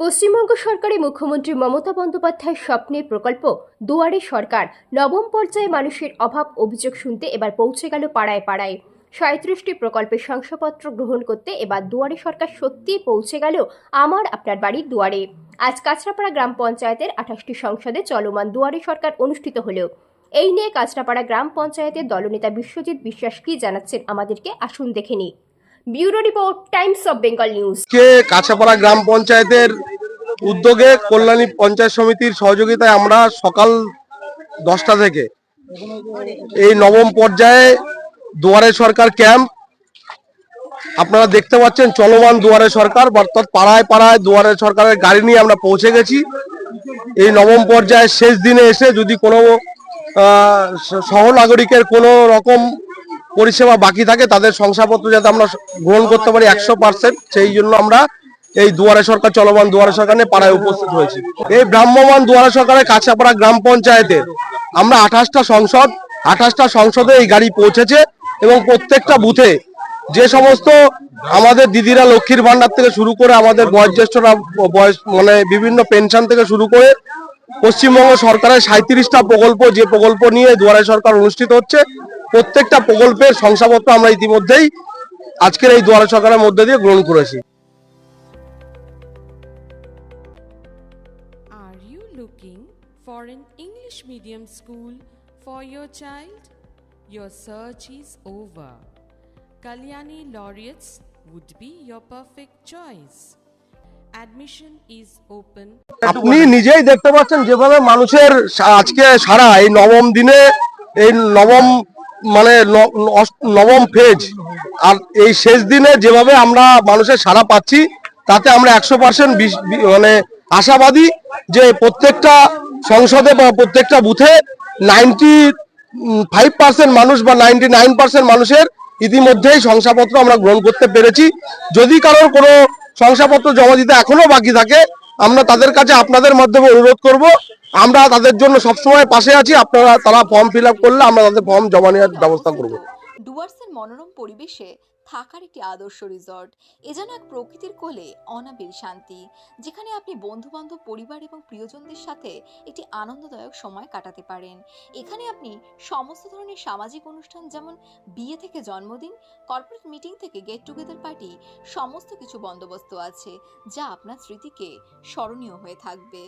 পশ্চিমবঙ্গ সরকারের মুখ্যমন্ত্রী মমতা বন্দ্যোপাধ্যায়ের স্বপ্নের প্রকল্প, দুয়ারে সরকার নবম পর্যায়ে মানুষের অভাব অভিযোগ শুনতে এবার পৌঁছে গেল পাড়ায় পাড়ায়। সাঁত্রিশটি প্রকল্পের শংসাপত্র গ্রহণ করতে এবার দুয়ারে সরকার সত্যিই পৌঁছে গেল আমার আপনার বাড়ির দুয়ারে। আজ কাঁচরাপাড়া গ্রাম পঞ্চায়েতের আঠাশটি সংসদে চলমান দুয়ারে সরকার অনুষ্ঠিত হলেও এই নিয়ে কাঁচরাপাড়া গ্রাম পঞ্চায়েতের দলনেতা বিশ্বজিৎ বিশ্বাস কি জানাচ্ছেন আমাদেরকে আসুন দেখে নিই। Bureau report Times of Bengal news আজকে কাছাপাড়া গ্রাম পঞ্চায়েতের উদ্যোগে কল্যাণী পঞ্চায়েত সমিতির সহযোগিতায় আমরা সকাল দশটা থেকে এই নবম পর্যায়ে দুয়ারে সরকার ক্যাম্প আপনারা দেখতে পাচ্ছেন চলমান দুয়ারে সরকার অর্থাৎ পাড়ায় পাড়ায় দুয়ারে সরকারের গাড়ি নিয়ে আমরা পৌঁছে গেছি এই নবম পর্যায়ের শেষ দিনে এসে যদি কোনো সহনাগরিকের কোনো রকম পরিষেবা বাকি থাকে, তাদের শংসাপত্র যাতে আমরা গ্রহণ করতে পারি একশো পার্সেন্ট সেই জন্য আমরা এই দুয়ারে সরকার, চলমান দুয়ারে সরকার নিয়ে পাড়ায় উপস্থিত হয়েছি। এই ভ্রাম্যমান দুয়ারে সরকারের কাছাপাড়া গ্রাম পঞ্চায়েতে আমরা আঠাশটা সংসদ, আঠাশটা সংসদে এই গাড়ি পৌঁছেছে এবং প্রত্যেকটা বুথে যে সমস্ত আমাদের দিদিরা লক্ষ্মীর ভান্ডার থেকে শুরু করে আমাদের বয়োজ্যেষ্ঠরা, বয়স মানে বিভিন্ন পেনশন থেকে শুরু করে পশ্চিমবঙ্গ সরকারের সাঁত্রিশটা প্রকল্প, যে প্রকল্প নিয়ে দুয়ারে সরকার অনুষ্ঠিত হচ্ছে প্রত্যেকটা প্রকল্পের শংসাপত্র আমরা ইতিমধ্যেই আজকের এই দুয়ারে সরকারের মধ্যে দিয়ে গ্রহণ করেছি Are you looking for an English medium school for your child? Your search is over. Kalyani Laureates would be your perfect choice. Admission is open আপনি নিজেই দেখতে পাচ্ছেন যেভাবে মানুষের আজকে সারা এই নবম দিনে এই নবম মানে নবম ফেজ আর এই শেষ দিনে যেভাবে আমরা মানুষের সারা পাচ্ছি, তাতে আমরা একশো পার্সেন্ট মানে আশাবাদী যে প্রত্যেকটা সংসদে বা প্রত্যেকটা বুথে নাইনটি ফাইভ পার্সেন্ট মানুষ বা নাইনটি নাইন পার্সেন্ট মানুষের ইতিমধ্যেই শংসাপত্র আমরা গ্রহণ করতে পেরেছি। যদি কারোর কোনো শংসাপত্র জমা দিতে এখনও বাকি থাকে, আমরা তাদের কাছে আপনাদের মাধ্যমে অনুরোধ করব আমরা তাদের জন্য সবসময় পাশে আছি, আপনারা তারা ফর্ম ফিল করলে আমরা তাদের ফর্ম জমা নেওয়ার ব্যবস্থা করব। ডুয়ার্সের মনোরম পরিবেশে থাকার একটি আদর্শ রিসর্ট এ যেন এক প্রকৃতির কোলে অনাবিল শান্তি, যেখানে আপনি বন্ধু বান্ধব পরিবার এবং প্রিয়জনদের সাথে একটি আনন্দদায়ক সময় কাটাতে পারেন। এখানে আপনি সমস্ত ধরনের সামাজিক অনুষ্ঠান যেমন বিয়ে থেকে জন্মদিন কর্পোরেট মিটিং থেকে গেট টুগেদার পার্টি সমস্ত কিছু বন্দোবস্ত আছে, যা আপনার স্মৃতিকে স্মরণীয় হয়ে থাকবে।